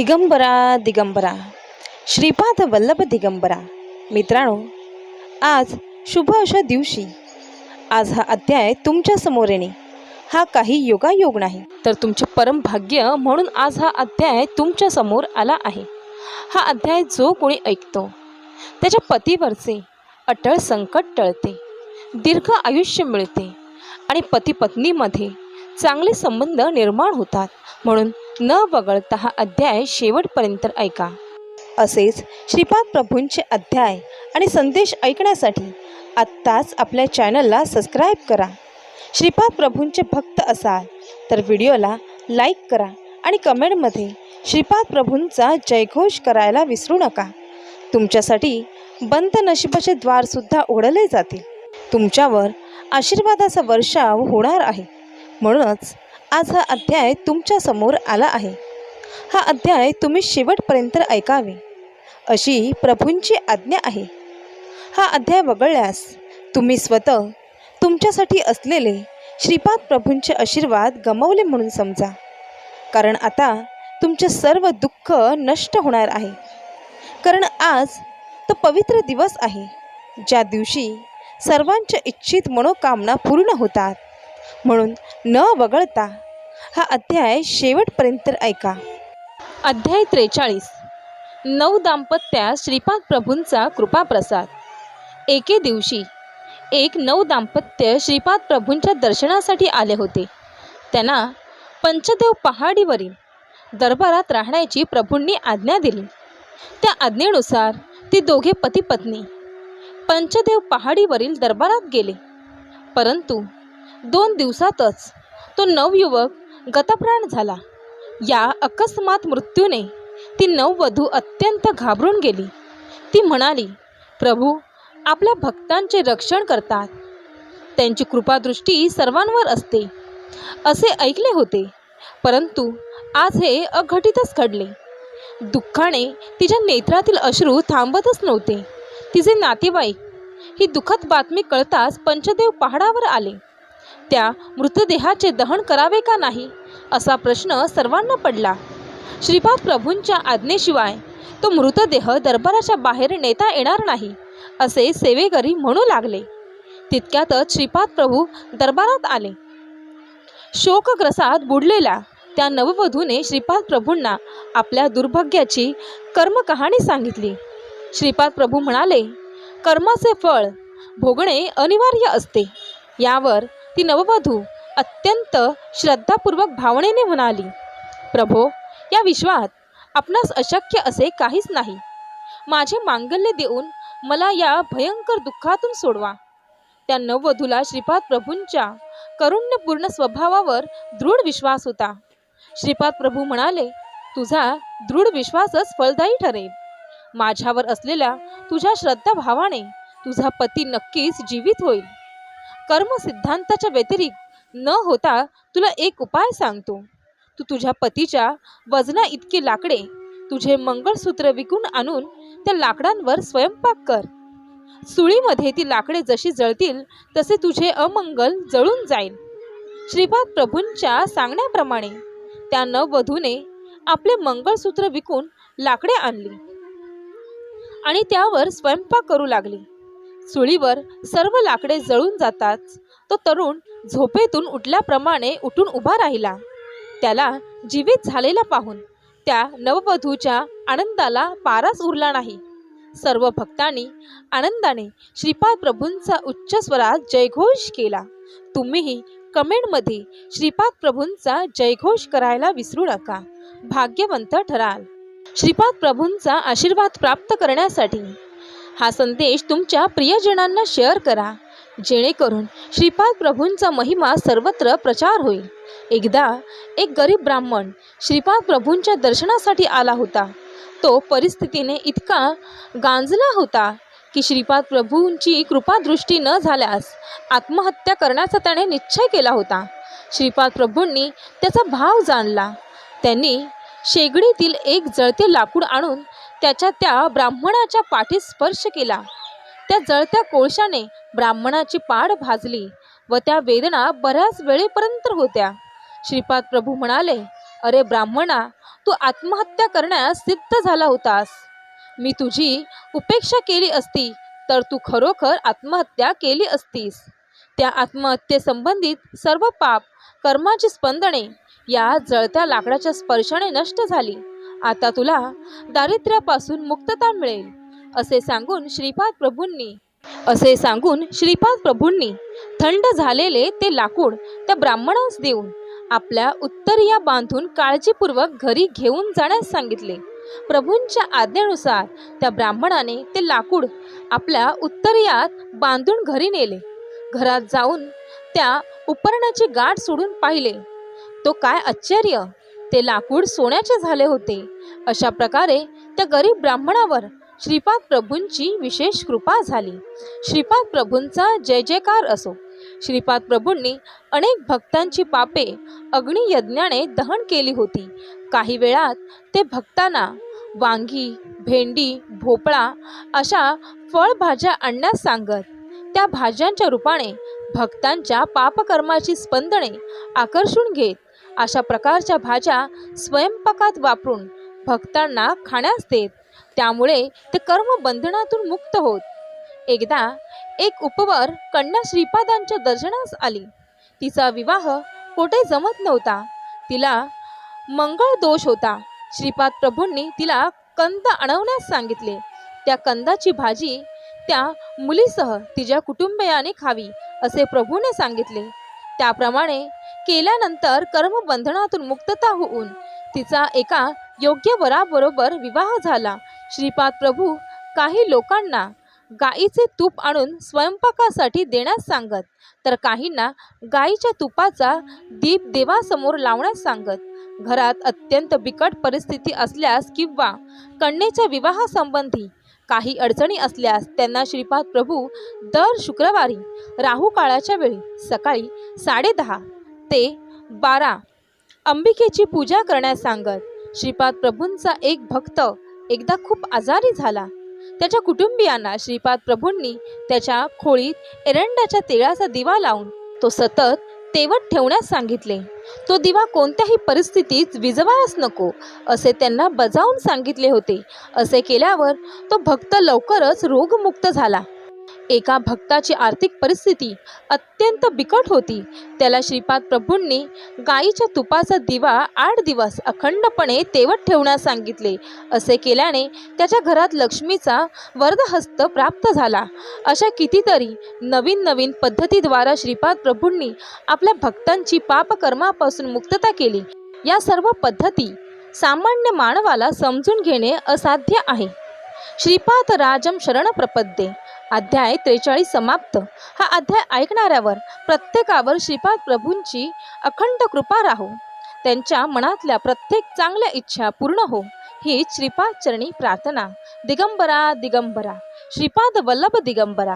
दिगंबरा दिगंबरा. श्रीपाद वल्लभ दिगंबरा. मित्रांनो आज शुभ अशा दिवशी. आज हा अध्याय तुमच्यासमोर येणे हा काही योगायोग नाही तर तुमचे परम भाग्य म्हणून आज हा अध्याय तुमच्यासमोर आला आहे. हा अध्याय जो कोणी ऐकतो त्याच्या पतीवरचे अटळ संकट टळते दीर्घ आयुष्य मिळते आणि पती पत्नीमध्ये चांगले संबंध निर्माण होतात म्हणून न वगळता हा अध्याय शेवटपर्यंत ऐका. असेच श्रीपाद प्रभूंचे अध्याय आणि संदेश ऐकण्यासाठी आत्ताच आपल्या चॅनलला सबस्क्राईब करा. श्रीपाद प्रभूंचे भक्त असाल तर व्हिडिओला लाईक करा आणि कमेंटमध्ये श्रीपाद प्रभूंचा जयघोष करायला विसरू नका. तुमच्यासाठी बंद नशिबाचे द्वारसुद्धा ओढले जातील. तुमच्यावर आशीर्वादाचा वर्षाव होणार आहे. म्हणूनच आज हा अध्याय तुमच्यासमोर आला आहे. हा अध्याय तुम्ही शेवटपर्यंत ऐकावे. अशी प्रभूंची आज्ञा आहे. हा अध्याय वगळल्यास तुम्ही स्वतः तुमच्यासाठी असलेले श्रीपाद प्रभूंचे आशीर्वाद गमावले म्हणून समजा. कारण आता तुमचे सर्व दुःख नष्ट होणार आहे. कारण आज तो पवित्र दिवस आहे. ज्या दिवशी सर्वांच्या इच्छित मनोकामना पूर्ण होतात. म्हणून न वगळता हा अध्याय शेवटपर्यंत ऐका. अध्याय त्रेचाळीस. नऊ दाम्पत्या श्रीपाद प्रभूंचा कृपाप्रसाद. एके दिवशी एक नऊ दाम्पत्य श्रीपाद प्रभूंच्या दर्शनासाठी आले होते. त्यांना पंचदेव पहाडीवरील दरबारात राहण्याची प्रभूंनी आज्ञा दिली. त्या आज्ञेनुसार ती दोघे पती पत्नी पंचदेव पहाडीवरील दरबारात गेले. परंतु दोन दिवसातच तो नवयुवक गतप्राण झाला. या अकस्मात मृत्यूने ती नववधू अत्यंत घाबरून गेली. ती म्हणाली प्रभू आपल्या भक्तांचे रक्षण करतात. त्यांची कृपादृष्टी सर्वांवर असते. असे ऐकले होते. परंतु आज हे अघटितच घडले. दुःखाने तिच्या नेत्रातील अश्रू थांबतच नव्हते. तिचे नातेवाईक ही दुःखद बातमी कळताच पंचदेव पहाडावर आले. त्या मृतदेहाचे दहन करावे का नाही? असा प्रश्न सर्वांना पडला. श्रीपाद प्रभूंच्या आज्ञेशिवाय तो मृतदेह दरबाराच्या बाहेर नेता येणार नाही असे सेवेकरी म्हणू लागले. तितक्यातच श्रीपाद प्रभू दरबारात आले. शोकग्रसात बुडलेल्या त्या नववधूने श्रीपाद प्रभूंना आपल्या दुर्भाग्याची कर्मकहाणी सांगितली. श्रीपाद प्रभू म्हणाले कर्माचे फळ भोगणे अनिवार्य असते. यावर ती नववधू अत्यंत श्रद्धापूर्वक भावनेने म्हणाली प्रभो या विश्वात आपणास अशक्य असे काहीच नाही. माझे मांगल्य देऊन मला या भयंकर दुःखातून सोडवा. त्या नववधूला श्रीपाद प्रभूंच्या करुण्यपूर्ण स्वभावावर दृढ विश्वास होता. श्रीपाद प्रभू म्हणाले तुझा दृढ विश्वासच फलदायी ठरेल. माझ्यावर असलेल्या तुझ्या श्रद्धाभावाने तुझा पती नक्कीच जीवित होईल. कर्म सिद्धांताच्या व्यतिरिक्त न होता तुला एक उपाय सांगतो. तू तुझ्या पतीच्या वजना इतके लाकडे तुझे मंगळसूत्र विकून आणून त्या लाकडांवर स्वयंपाक कर. सुळीमध्ये ती लाकडे जशी जळतील तसे तुझे अमंगल जळून जाईल. श्रीपाद प्रभूंच्या सांगण्याप्रमाणे त्या नववधूने आपले मंगळसूत्र विकून लाकडे आणली आणि त्यावर स्वयंपाक करू लागली. सुळीवर सर्व लाकडे जळून जाताच तो तरुण झोपेतून उठल्याप्रमाणे उठून उभा राहिला. त्याला जीवित झालेला पाहून त्या नववधूच्या आनंदाला पाराच उरला नाही. सर्व भक्तांनी आनंदाने श्रीपाद प्रभूंचा उच्च स्वरात जयघोष केला. तुम्हीही कमेंटमध्ये श्रीपाद प्रभूंचा जयघोष करायला विसरू नका. भाग्यवंत ठराल. श्रीपाद प्रभूंचा आशीर्वाद प्राप्त करण्यासाठी हा संदेश तुमच्या प्रियजनांना शेअर करा. जेणेकरून श्रीपाद प्रभूंचा महिमा सर्वत्र प्रचार होईल. एकदा एक गरीब ब्राह्मण श्रीपाद प्रभूंच्या दर्शनासाठी आला होता. तो परिस्थितीने इतका गांजला होता की श्रीपाद प्रभूंची कृपादृष्टी न झाल्यास आत्महत्या करण्याचा त्याने निश्चय केला होता. श्रीपाद प्रभूंनी त्याचा भाव जाणला. त्यांनी शेगडीतील एक जळते लाकूड आणून त्याच्या त्या ब्राह्मणाच्या पाठीत स्पर्श केला. त्या जळत्या कोळशाने ब्राह्मणाची पाड भाजली व त्या वेदना बऱ्याच वेळेपर्यंत होत्या. श्रीपाद प्रभू म्हणाले अरे ब्राह्मणा तू आत्महत्या करण्यास सिद्ध झाला होतास. मी तुझी उपेक्षा केली असती तर तू खरोखर आत्महत्या केली असतीस. त्या आत्महत्येसंबंधित सर्व पाप कर्माची स्पंदने या जळत्या लाकडाच्या स्पर्शाने नष्ट झाली. आता तुला दारिद्र्यापासून मुक्तता मिळेल असे सांगून श्रीपाद प्रभूंनी असे सांगून श्रीपाद प्रभूंनी थंड झालेले ते लाकूड त्या ब्राह्मणास देऊन आपल्या उत्तरिया बांधून काळजीपूर्वक घरी घेऊन जाण्यास सांगितले. प्रभूंच्या आज्ञेनुसार त्या ब्राह्मणाने ते लाकूड आपल्या उत्तरीयात बांधून घरी नेले. घरात जाऊन त्या उपरणाची गाठ सोडून पाहिले. तो काय आश्चर्य? ते लाकूड सोन्याचे झाले होते. अशा प्रकारे त्या गरीब ब्राह्मणावर श्रीपाद प्रभूंची विशेष कृपा झाली. श्रीपाद प्रभूंचा जय जयकार असो. श्रीपाद प्रभूंनी अनेक भक्तांची पापे अग्नियज्ञाने दहन केली होती. काही वेळात ते भक्तांना वांगी भेंडी भोपळा अशा फळभाज्या आणण्यास सांगत त्या भाज्यांच्या रूपाने भक्तांच्या पापकर्माची स्पंदने आकर्षून घेत अशा प्रकारच्या भाज्या स्वयंपाकात वापरून भक्तांना खाण्यास देत त्यामुळे ते कर्मबंधनातून मुक्त होत. एकदा एक उपवर कन्या श्रीपादांच्या दर्शनास आली. तिचा विवाह कोठे जमत नव्हता. तिला मंगळ दोष होता. श्रीपाद प्रभूंनी तिला कंद आणवण्यास सांगितले. त्या कंदाची भाजी त्या मुलीसह तिच्या कुटुंबियाने खावी असे प्रभूने सांगितले. त्याप्रमाणे केल्यानंतर कर्मबंधनातून मुक्तता होऊन तिचा एका योग्य वराबरोबर विवाह झाला. श्रीपाद प्रभू काही लोकांना गाईचे तूप आणून स्वयंपाकासाठी देण्यास सांगत तर काहींना गाईच्या तुपाचा दीप देवासमोर लावण्यास सांगत. घरात अत्यंत बिकट परिस्थिती असल्यास किंवा कन्येच्या विवाहासंबंधी काही अडचणी असल्यास त्यांना श्रीपाद प्रभू दर शुक्रवारी राहू काळाच्या वेळी सकाळी साडेदहा ते बारा अंबिकेची पूजा करण्यास सांगत श्रीपाद प्रभूंचा एक भक्त एकदा खूप आजारी झाला. त्याच्या कुटुंबियांना श्रीपाद प्रभूंनी त्याच्या खोळीत एरंडाच्या तेळाचा दिवा लावून तो सतत तेवत ठेवण्यास सांगितले. तो दिवा कोणत्याही परिस्थितीत विजवायच नको असे त्यांना बजावून सांगितले होते. असे केल्यावर तो भक्त लवकरच रोगमुक्त झाला. एका भक्ताची आर्थिक परिस्थिती अत्यंत बिकट होती. त्याला श्रीपाद प्रभूंनी गाईच्या तुपाचा दिवा आठ दिवस अखंडपणे तेवत ठेवण्यास सांगितले. असे केल्याने त्याच्या घरात लक्ष्मीचा वरदहस्त प्राप्त झाला. अशा कितीतरी नवीन नवीन पद्धतीद्वारा श्रीपाद प्रभूंनी आपल्या भक्तांची पापकर्मापासून मुक्तता केली. या सर्व पद्धती सामान्य मानवाला समजून घेणे असाध्य आहे. श्रीपाद राजम शरण प्रपद्ये अध्याय त्रेचाळीस समाप्त. हा अध्याय ऐकणाऱ्यावर प्रत्येकावर श्रीपाद प्रभूंची अखंड कृपा राहो. त्यांच्या मनातल्या प्रत्येक चांगल्या इच्छा पूर्ण हो. ही श्रीपाद चरणी प्रार्थना. दिगंबरा दिगंबरा. श्रीपाद वल्लभ दिगंबरा.